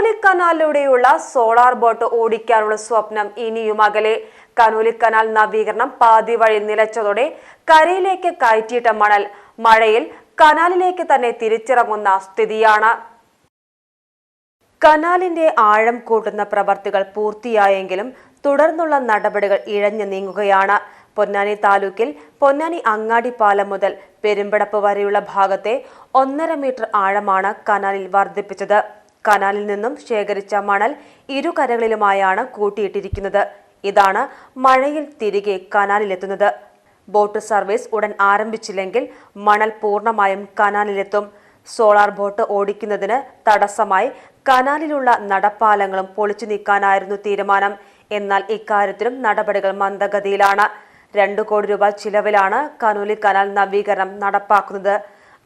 Conolly കനാലിലൂടെയുള്ള solar boat ഓടിക്കാനുള്ള സ്വപ്നം ഇനിയും അകലെ. കനോലിക്കനാൽ നവീകരണം പാതി വഴി നിലച്ചതോടെ കരയിലേക്ക് കയറ്റിയിട്ട മണൽ. മഴയിൽ കനാലിലേക്ക് തന്നെ തിരിച്ചിറങ്ങുന്ന സ്ഥിതിയാണ്. കനാലിന്റെ ആഴം കൂട്ടുന്ന പ്രവർത്തികൾ പൂർത്തിയായെങ്കിലും തുടർന്നുള്ള നടപടികൾ ഇഴഞ്ഞു നീങ്ങുകയാണ്. പൊന്നാനി താലൂക്കിൽ പൊന്നാനി അങ്ങാടി പാലം മുതൽ പെരുമ്പടപ്പ് വരെയുള്ള ഭാഗത്തെ ഒന്നര മീറ്റർ ആഴമാണ് കനാലിൽ വർദ്ധിപ്പിച്ചത്. കനാലിൽ നിന്നും ശേഖരിച്ച മണൽ ഇരുകരകളിലുമായാണ് കൂട്ടിയിട്ടിരിക്കുന്നത്. ഇതാണ് മഴയിൽ തിരികെ കനാലിലെത്തുന്നത്. ബോട്ട് സർവീസ് ഉടൻ ആരംഭിച്ചില്ലെങ്കിൽ മണൽ പൂർണമായും കനാലിലെത്തും. സോളാർ ബോട്ട് ഓടിക്കുന്നതിന് തടസ്സമായി കനാലിലുള്ള നടപ്പാലങ്ങളും പൊളിച്ചു നീക്കാനായിരുന്നു തീരുമാനം. എന്നാൽ ഇക്കാര്യത്തിലും നടപടികൾ മന്ദഗതിയിലാണ്. രണ്ടു കോടി രൂപ ചിലവിലാണ് കനോലി കനാൽ നവീകരണം നടപ്പാക്കുന്നത്.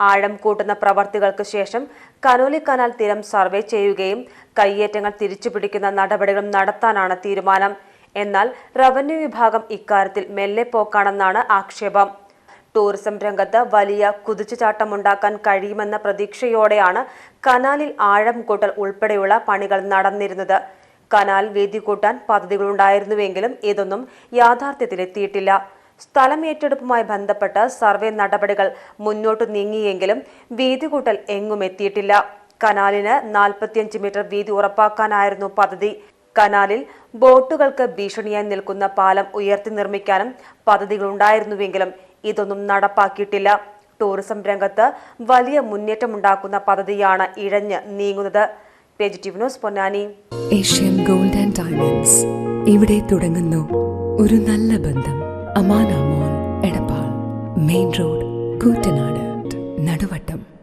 ആഴം കൂട്ടുന്ന പ്രവർത്തികൾക്ക് ശേഷം കനോലി കനാൽ തീരം സർവേ ചെയ്യുകയും കയ്യേറ്റങ്ങൾ തിരിച്ചുപിടിക്കുന്ന നടപടികളും നടത്താനാണ് തീരുമാനം. എന്നാൽ റവന്യൂ വിഭാഗം ഇക്കാര്യത്തിൽ മെല്ലെ പോക്കാണെന്നാണ് ആക്ഷേപം. ടൂറിസം രംഗത്ത് വലിയ കുതിച്ചുചാട്ടമുണ്ടാക്കാൻ കഴിയുമെന്ന പ്രതീക്ഷയോടെയാണ് കനാലിൽ ആഴം കൂട്ടൽ ഉൾപ്പെടെയുള്ള പണികൾ നടന്നിരുന്നത്. കനാൽ വീതി കൂട്ടാൻ പദ്ധതികളുണ്ടായിരുന്നുവെങ്കിലും ഇതൊന്നും യാഥാർത്ഥ്യത്തിലെത്തിയിട്ടില്ല. സ്ഥലം ഏറ്റെടുപ്പുമായി ബന്ധപ്പെട്ട് സർവേ നടപടികൾ മുന്നോട്ട് നീങ്ങിയെങ്കിലും വീതി കൂട്ടൽ എങ്ങും എത്തിയിട്ടില്ല. കനാലിന് നാൽപ്പത്തിയഞ്ച് മീറ്റർ വീതി ഉറപ്പാക്കാനായിരുന്നു പദ്ധതി. കനാലിൽ ബോട്ടുകൾക്ക് ഭീഷണിയായി നിൽക്കുന്ന പാലം ഉയർത്തി നിർമ്മിക്കാനും പദ്ധതികളുണ്ടായിരുന്നുവെങ്കിലും ഇതൊന്നും നടപ്പാക്കിയിട്ടില്ല. ടൂറിസം രംഗത്ത് വലിയ മുന്നേറ്റമുണ്ടാക്കുന്ന പദ്ധതിയാണ് ഇഴഞ്ഞ് നീങ്ങുന്നത്. News Ponnani. Asian gold and diamonds. ഇവിടെ തുടങ്ങുന്നു ഒരു നല്ല ബന്ധം. Amana mall Edappal main road Koottanad Naduvattom.